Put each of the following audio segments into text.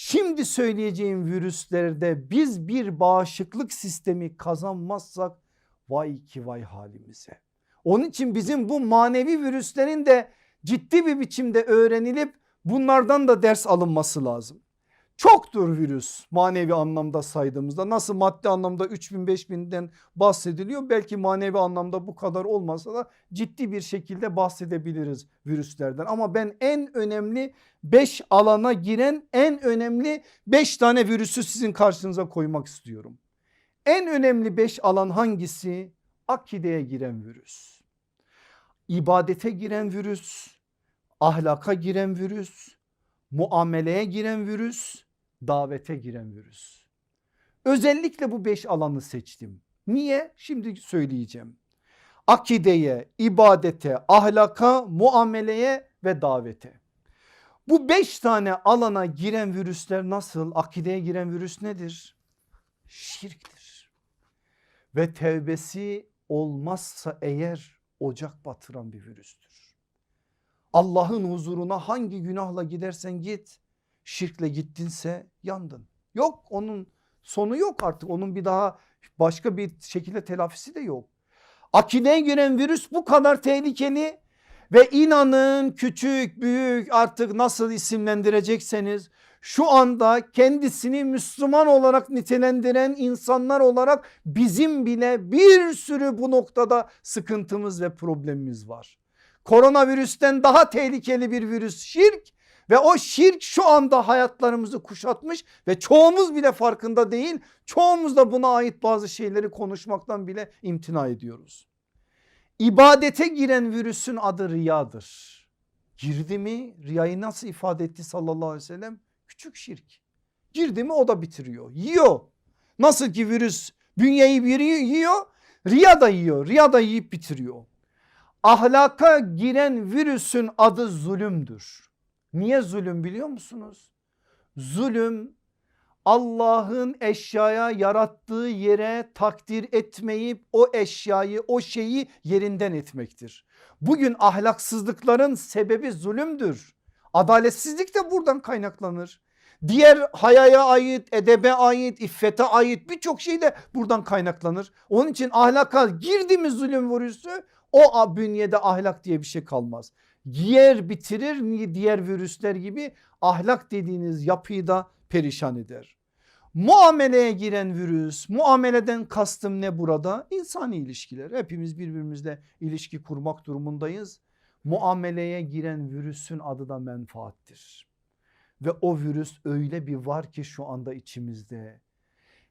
Şimdi söyleyeceğim virüslerde biz bir bağışıklık sistemi kazanmazsak vay ki vay halimize. Onun için bizim bu manevi virüslerin de ciddi bir biçimde öğrenilip bunlardan da ders alınması lazım. Çoktur virüs manevi anlamda saydığımızda nasıl maddi anlamda 3000 5000'den bahsediliyor belki manevi anlamda bu kadar olmasa da ciddi bir şekilde bahsedebiliriz virüslerden ama ben en önemli 5 alana giren en önemli 5 tane virüsü sizin karşınıza koymak istiyorum. En önemli 5 alan hangisi? Akideye giren virüs, ibadete giren virüs, ahlaka giren virüs, muameleye giren virüs, davete virüs. Özellikle bu 5 alanı seçtim. Niye? Şimdi söyleyeceğim. Akideye, ibadete, ahlaka, muameleye ve davete. Bu 5 tane alana giren virüsler nasıl? Akideye giren virüs nedir? Şirktir. Ve tevbesi olmazsa eğer ocak batıran bir virüstür. Allah'ın huzuruna hangi günahla gidersen git şirkle gittinse yandın. Yok onun sonu yok artık onun bir daha başka bir şekilde telafisi de yok. Akideye giren virüs bu kadar tehlikeli ve inanın küçük büyük artık nasıl isimlendirecekseniz şu anda kendisini Müslüman olarak nitelendiren insanlar olarak bizim bile bir sürü bu noktada sıkıntımız ve problemimiz var. Koronavirüsten daha tehlikeli bir virüs şirk ve o şirk şu anda hayatlarımızı kuşatmış ve çoğumuz bile farkında değil. Çoğumuz da buna ait bazı şeyleri konuşmaktan bile imtina ediyoruz. İbadete giren virüsün adı riyadır. Girdi mi riyayı nasıl ifade etti sallallahu aleyhi ve sellem? Küçük şirk. Girdi mi o da bitiriyor. Yiyor. Nasıl ki virüs bünyeyi bir yiyor riya da yiyor. Riya da yiyip bitiriyor. Ahlaka giren virüsün adı zulümdür. Niye zulüm biliyor musunuz? Zulüm Allah'ın eşyaya yarattığı yere takdir etmeyip o eşyayı o şeyi yerinden etmektir. Bugün ahlaksızlıkların sebebi zulümdür. Adaletsizlik de buradan kaynaklanır. Diğer hayaya ait, edebe ait, iffete ait birçok şey de buradan kaynaklanır. Onun için ahlaka girdi mi zulüm virüsü o bünyede ahlak diye bir şey kalmaz. Yer bitirir diğer virüsler gibi ahlak dediğiniz yapıyı da perişan eder. Muameleye giren virüs muameleden kastım ne burada? İnsani ilişkiler hepimiz birbirimizle ilişki kurmak durumundayız. Muameleye giren virüsün adı da menfaattir. Ve o virüs öyle bir var ki şu anda içimizde.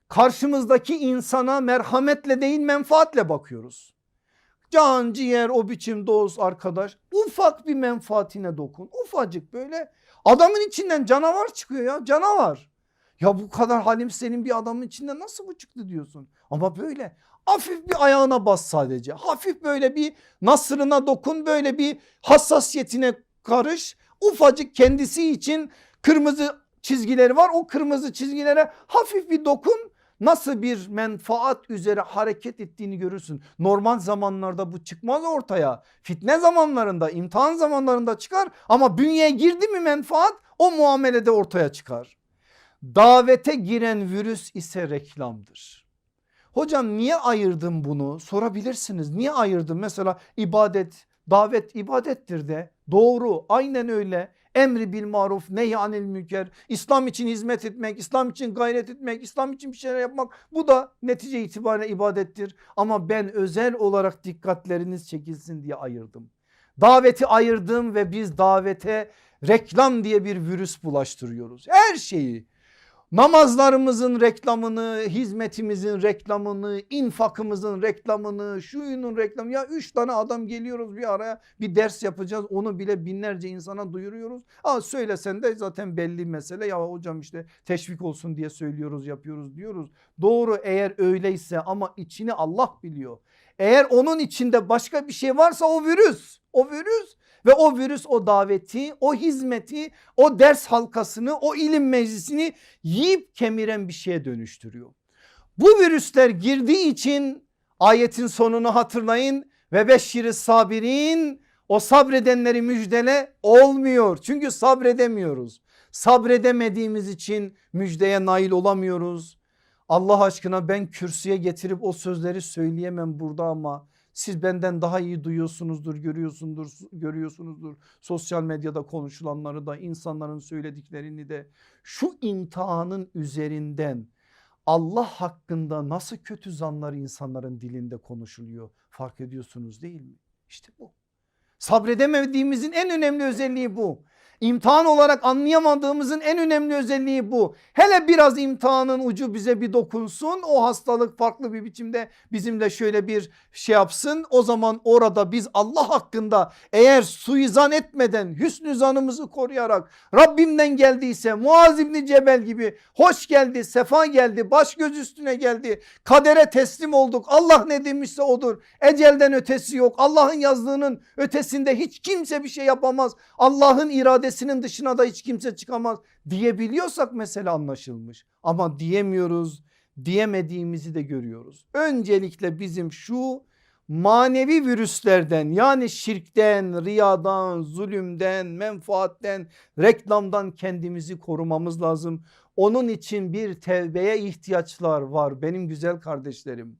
Karşımızdaki insana merhametle değil menfaatle bakıyoruz. Can ciğer o biçim dost arkadaş ufak bir menfaatine dokun. Ufacık böyle. Adamın içinden canavar çıkıyor ya canavar. Ya bu kadar halim senin bir adamın içinde nasıl bu çıktı diyorsun? Ama böyle hafif bir ayağına bas sadece. Hafif böyle bir nasırına dokun böyle bir hassasiyetine karış. Ufacık kendisi için kırmızı çizgileri var. O kırmızı çizgilere hafif bir dokun nasıl bir menfaat üzere hareket ettiğini görürsün. Normal zamanlarda bu çıkmaz ortaya. Fitne zamanlarında, imtihan zamanlarında çıkar ama bünyeye girdi mi menfaat o muamelede ortaya çıkar. Davete giren virüs ise reklamdır. Hocam niye ayırdım bunu sorabilirsiniz. Niye ayırdım mesela ibadet, davet ibadettir de doğru aynen öyle emri bil maruf nehy anil münker. İslam için hizmet etmek İslam için gayret etmek İslam için bir şeyler yapmak bu da netice itibariyle ibadettir. Ama ben özel olarak dikkatleriniz çekilsin diye ayırdım. Daveti ayırdım ve biz davete reklam diye bir virüs bulaştırıyoruz. Her şeyi namazlarımızın reklamını, hizmetimizin reklamını, infakımızın reklamını, şuyunun reklamı ya üç tane adam geliyoruz bir araya bir ders yapacağız onu bile binlerce insana duyuruyoruz. Aa söylesen de zaten belli mesele ya hocam işte teşvik olsun diye söylüyoruz yapıyoruz diyoruz. Doğru eğer öyleyse ama içini Allah biliyor. Eğer onun içinde başka bir şey varsa o virüs, o virüs ve o virüs o daveti, o hizmeti, o ders halkasını, o ilim meclisini yiyip kemiren bir şeye dönüştürüyor. Bu virüsler girdiği için ayetin sonunu hatırlayın ve beşşiri sabirin o sabredenleri müjdele olmuyor. Çünkü sabredemiyoruz. sabredemediğimiz için müjdeye nail olamıyoruz. Allah aşkına ben kürsüye getirip o sözleri söyleyemem burada ama siz benden daha iyi duyuyorsunuzdur, görüyorsunuzdur, görüyorsunuzdur. Sosyal medyada konuşulanları da insanların söylediklerini de şu imtihanın üzerinden Allah hakkında nasıl kötü zanlar insanların dilinde konuşuluyor fark ediyorsunuz değil mi? İşte bu. Sabredemediğimizin en önemli özelliği bu. İmtihan olarak anlayamadığımızın en önemli özelliği bu. Hele biraz imtihanın ucu bize bir dokunsun o hastalık farklı bir biçimde bizimle şöyle bir şey yapsın. O zaman orada biz Allah hakkında eğer suizan etmeden hüsnü zanımızı koruyarak Rabbimden geldiyse Muaz İbni Cebel gibi hoş geldi sefa geldi baş göz üstüne geldi kadere teslim olduk Allah ne demişse odur ecelden ötesi yok Allah'ın yazdığının ötesinde hiç kimse bir şey yapamaz Allah'ın iradesinin dışına da hiç kimse çıkamaz diyebiliyorsak mesele anlaşılmış ama diyemiyoruz diyemediğimizi de görüyoruz öncelikle bizim şu manevi virüslerden yani şirkten, riyadan, zulümden, menfaatten, reklamdan kendimizi korumamız lazım. Onun için bir tevbeye ihtiyaçlar var benim güzel kardeşlerim.